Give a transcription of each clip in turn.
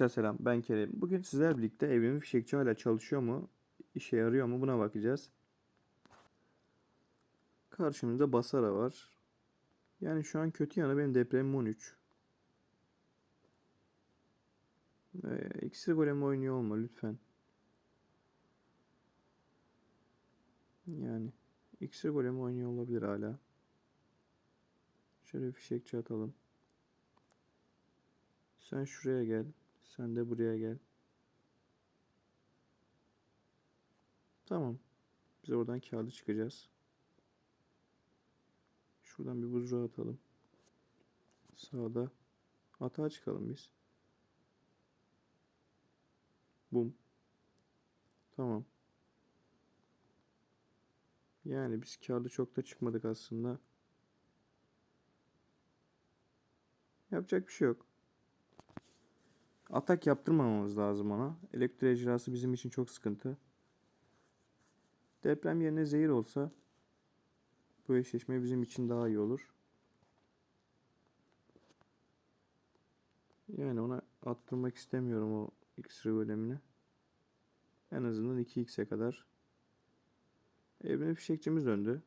Arkadaşlar selam ben Kerem. Bugün sizler birlikte evrimin fişekçi hala çalışıyor mu? İşe yarıyor mu? Buna bakacağız. Karşımızda Basara var. Yani şu an kötü yanı benim depremim 13. Ee, iksir golemi oynuyor olma lütfen. Yani iksir golemi oynuyor olabilir hala. Şöyle bir fişekçi atalım. Sen şuraya gel. Sen de buraya gel. Tamam. Biz oradan kağıdı çıkacağız. Şuradan bir buzluğa atalım. Sağda. Atağa çıkalım biz. Bum. Tamam. Yani biz kağıdı çok da çıkmadık aslında. Yapacak bir şey yok. Atak yaptırmamamız lazım ona. Elektro ejderhası bizim için çok sıkıntı. Deprem yerine zehir olsa bu eşleşme bizim için daha iyi olur. Yani ona attırmak istemiyorum o iksir golemini. En azından 2x'e kadar. Evine fişekçimiz döndü.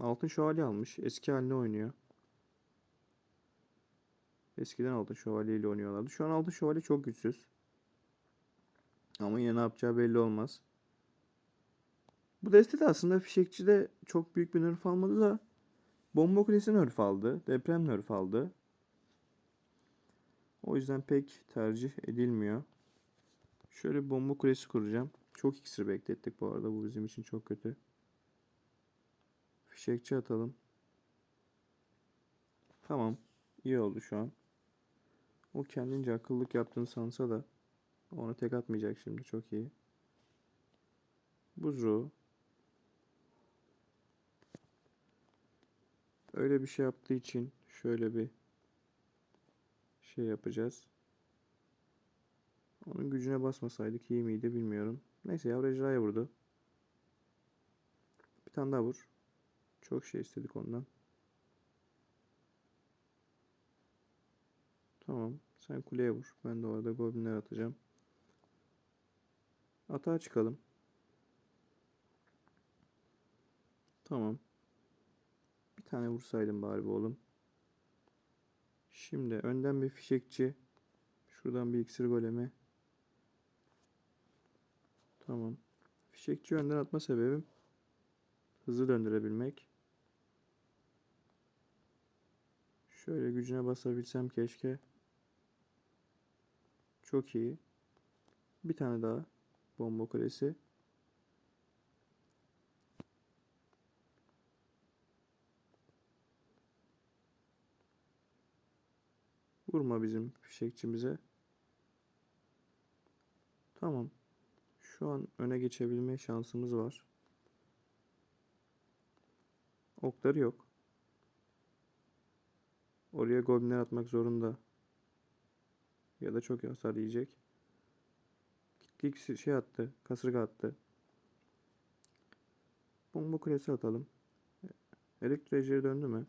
Altın şövalye almış. Eski haline oynuyor. Eskiden altın şövalye ile oynuyorlardı. Şu an altın şövalye çok güçsüz. Ama yine ne yapacağı belli olmaz. Bu deste de aslında fişekçide çok büyük bir nerf almadı da bomba kulesi nerf aldı. Deprem nerf aldı. O yüzden pek tercih edilmiyor. Şöyle bir bomba kulesi kuracağım. Çok iksir beklettik bu arada. Bu bizim için çok kötü. Fişekçi atalım. Tamam. İyi oldu şu an. O kendince akıllık yaptığını sansa da ona tek atmayacak şimdi. Çok iyi. Buzru. Öyle bir şey yaptığı için şöyle bir şey yapacağız. Onun gücüne basmasaydık iyi miydi bilmiyorum. Neyse yavru ejderhaya vurdu. Bir tane daha vur. Çok şey istedik ondan. Tamam. Sen kuleye vur. Ben de orada goblinler atacağım. Atağa çıkalım. Tamam. Bir tane vursaydım bari bu oğlum. Şimdi önden bir fişekçi. Şuradan bir iksir golemi. Tamam. Fişekçi önden atma sebebim hızlı döndürebilmek. Şöyle gücüne basabilsem keşke. Çok iyi. Bir tane daha bomba kulesi. Vurma bizim fişekçimize. Tamam. Şu an öne geçebilme şansımız var. Okları yok. Oraya goblinler atmak zorunda. Ya da çok hasar yiyecek. Kitlik şey attı. Kasırga attı. Bomba kulesi atalım. Elektro döndü mü?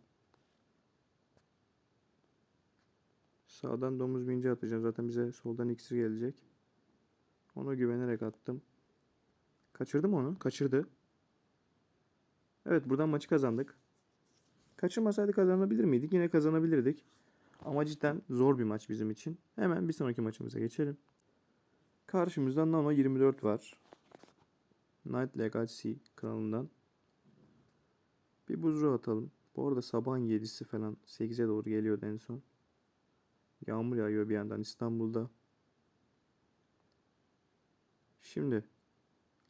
Sağdan domuz binci atacağım. Zaten bize soldan iksir gelecek. Ona güvenerek attım. Kaçırdı mı onu? Kaçırdı. Evet buradan maçı kazandık. Kaçırmasaydı kazanabilir miydik? Yine kazanabilirdik. Ama cidden zor bir maç bizim için. Hemen bir sonraki maçımıza geçelim. Karşımızda Nano 24 var. Night Legacy kanalından. Bir buzru atalım. Bu arada sabahın 7'si falan 8'e doğru geliyordu en son. Yağmur yağıyor bir yandan İstanbul'da. Şimdi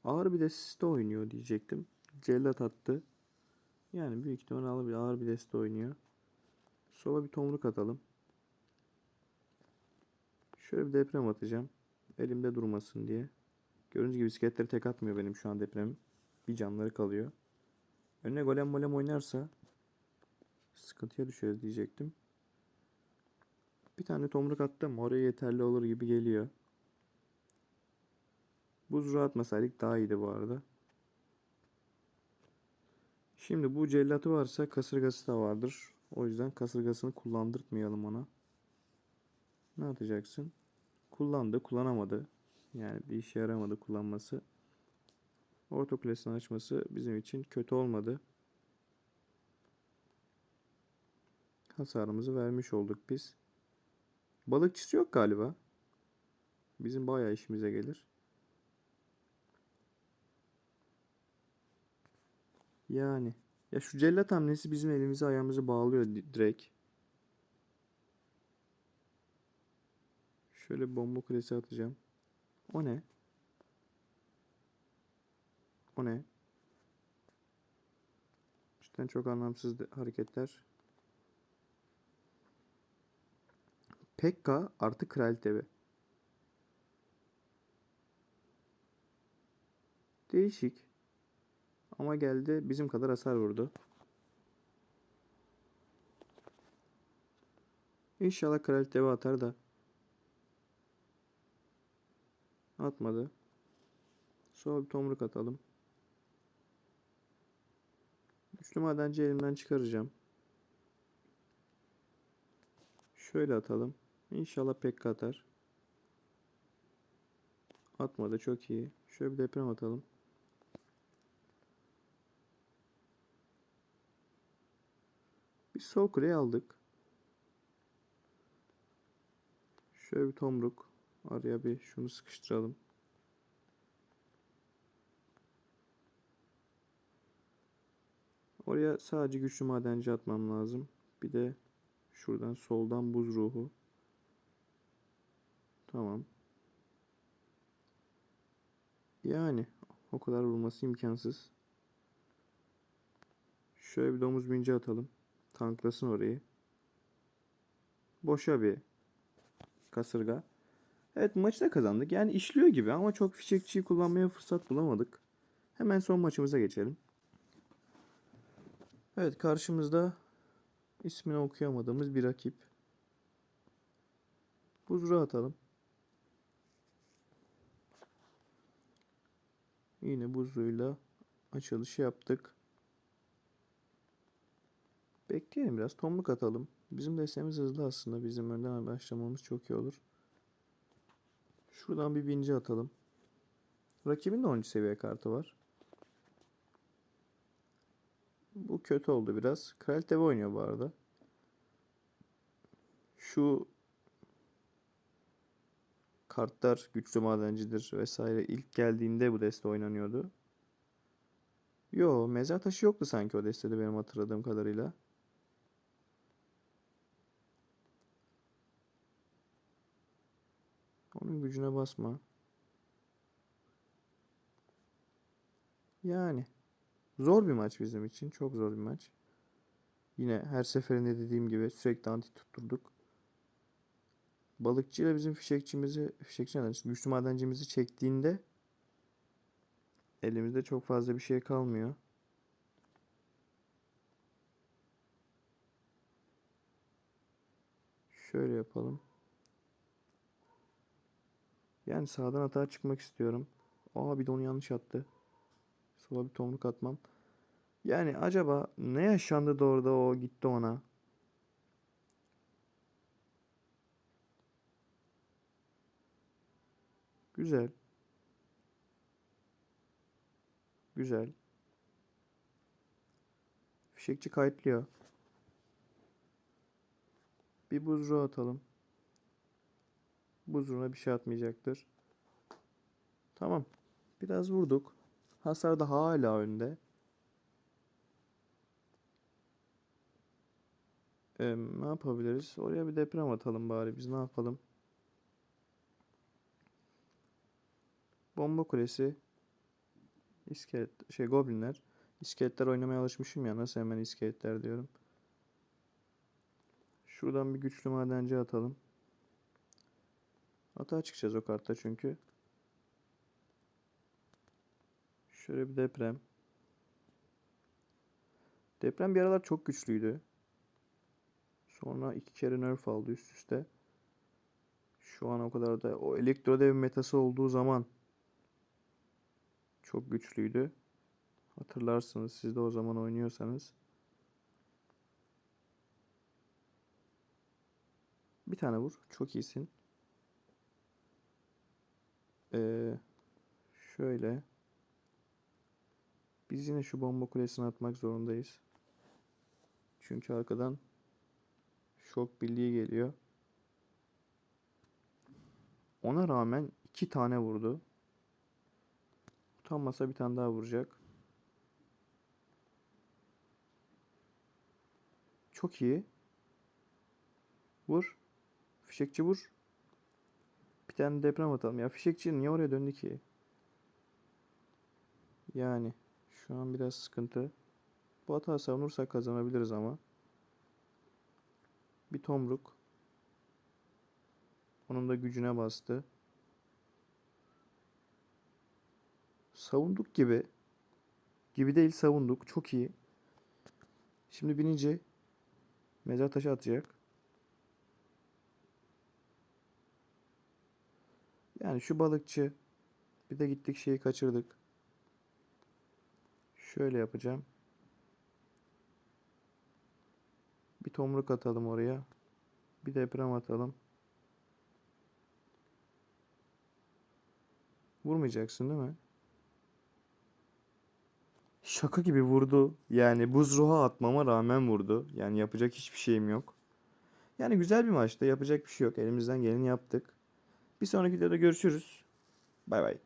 ağır bir deste oynuyor diyecektim. Cellat attı. Yani büyük ihtimalle ağır bir, deste oynuyor. Sola bir tomruk atalım. Şöyle bir deprem atacağım. Elimde durmasın diye. Gördüğünüz gibi bisikletleri tek atmıyor benim şu an depremim. Bir canları kalıyor. Önüne golem molem oynarsa sıkıntıya düşeriz diyecektim. Bir tane tomruk attım. Oraya yeterli olur gibi geliyor. Buz atmasaydık daha iyiydi bu arada. Şimdi bu cellatı varsa kasırgası da vardır. O yüzden kasırgasını kullandırtmayalım ona. Ne atacaksın? Kullandı, kullanamadı. Yani bir işe yaramadı kullanması. Orta açması bizim için kötü olmadı. Hasarımızı vermiş olduk biz. Balıkçısı yok galiba. Bizim bayağı işimize gelir. Yani. Ya şu cellat hamlesi bizim elimizi ayağımızı bağlıyor di- direkt. Şöyle bomba kulesi atacağım. O ne? O ne? Cidden çok anlamsız hareketler. Pekka artı kraliçe evi. Değişik. Ama geldi bizim kadar hasar vurdu. İnşallah kraliçe devi atar da. Atmadı. Sonra bir tomruk atalım. Güçlü madenci elimden çıkaracağım. Şöyle atalım. İnşallah pek atar. Atmadı çok iyi. Şöyle bir deprem atalım. Bir sol kuleyi aldık. Şöyle bir tomruk. Araya bir şunu sıkıştıralım. Oraya sadece güçlü madenci atmam lazım. Bir de şuradan soldan buz ruhu. Tamam. Yani o kadar vurması imkansız. Şöyle bir domuz binci atalım. Tanklasın orayı. Boşa bir kasırga. Evet maçı da kazandık. Yani işliyor gibi ama çok fişekçiyi kullanmaya fırsat bulamadık. Hemen son maçımıza geçelim. Evet karşımızda ismini okuyamadığımız bir rakip. Buzura atalım. Yine buzluğuyla açılışı yaptık. Bekleyelim biraz. Tomruk atalım. Bizim destemiz hızlı aslında. Bizim önden başlamamız çok iyi olur. Şuradan bir binci atalım. Rakibin de 13 seviye kartı var. Bu kötü oldu biraz. Kraliçe oynuyor bu arada. Şu kartlar güçlü madencidir vesaire ilk geldiğinde bu deste oynanıyordu. Yo, mezar taşı yoktu sanki o destede benim hatırladığım kadarıyla. Onun gücüne basma. Yani zor bir maç bizim için. Çok zor bir maç. Yine her seferinde dediğim gibi sürekli anti tutturduk. Balıkçıyla bizim fişekçimizi, fişekçi neden? Güçlü madencimizi çektiğinde elimizde çok fazla bir şey kalmıyor. Şöyle yapalım. Yani sağdan atağa çıkmak istiyorum. Aa bir de onu yanlış attı. Sola bir tomruk atmam. Yani acaba ne yaşandı da orada o gitti ona? Güzel. Güzel. Fişekçi kayıtlıyor. Bir buzruğu atalım. Buzruğuna bir şey atmayacaktır. Tamam. Biraz vurduk. Hasar da hala önde. Ee, ne yapabiliriz? Oraya bir deprem atalım bari. Biz ne yapalım? Bomba kulesi. İskelet, şey goblinler. İskeletler oynamaya alışmışım ya. Nasıl hemen iskeletler diyorum. Şuradan bir güçlü madenci atalım. Atağa çıkacağız o kartta çünkü. Şöyle bir deprem. Deprem bir aralar çok güçlüydü. Sonra iki kere nerf aldı üst üste. Şu an o kadar da o elektro dev metası olduğu zaman çok güçlüydü. Hatırlarsınız siz de o zaman oynuyorsanız. Bir tane vur. Çok iyisin. Ee, şöyle. Biz yine şu bomba kulesini atmak zorundayız. Çünkü arkadan şok birliği geliyor. Ona rağmen iki tane vurdu. Utanmasa bir tane daha vuracak. Çok iyi. Vur. Fişekçi vur. Bir tane deprem atalım. Ya fişekçi niye oraya döndü ki? Yani şu an biraz sıkıntı. Bu hata savunursak kazanabiliriz ama. Bir tomruk. Onun da gücüne bastı. Savunduk gibi. Gibi değil savunduk. Çok iyi. Şimdi binince mezar taşı atacak. Yani şu balıkçı bir de gittik şeyi kaçırdık. Şöyle yapacağım. Bir tomruk atalım oraya. Bir deprem atalım. Vurmayacaksın değil mi? Şaka gibi vurdu. Yani buz ruha atmama rağmen vurdu. Yani yapacak hiçbir şeyim yok. Yani güzel bir maçtı. Yapacak bir şey yok. Elimizden geleni yaptık. Bir sonraki videoda görüşürüz. Bay bay.